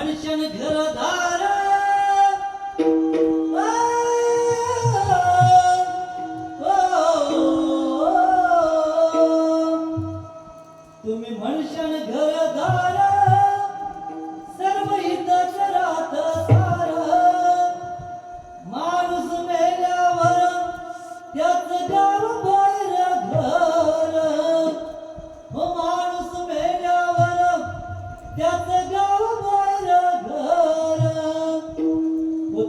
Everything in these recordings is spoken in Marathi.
म्हणशन घरदार तुम्ही म्हणशन घरदार सर्व हित राहत सार. माणूस मेल्यावर त्याच गाव बाहेर घर. हो माणूस मेल्यावर त्याच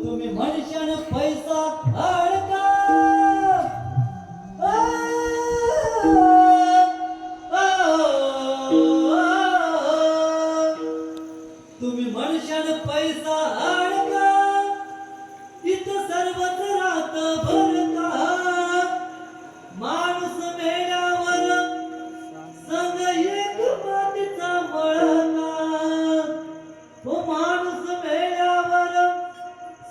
तुम्ही म्हणशान पैसा अडका तुम्ही म्हणशान पैसा अडका इथं सर्वत्र राहत भरता माणूस मेल्यावर संग एक मातीचा मळका तो माणूस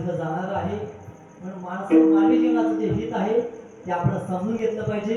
हा जाणार आहे. म्हणून माणसं मानवी जीवनाचं जे हित आहे ते आपण समजून घेतलं पाहिजे.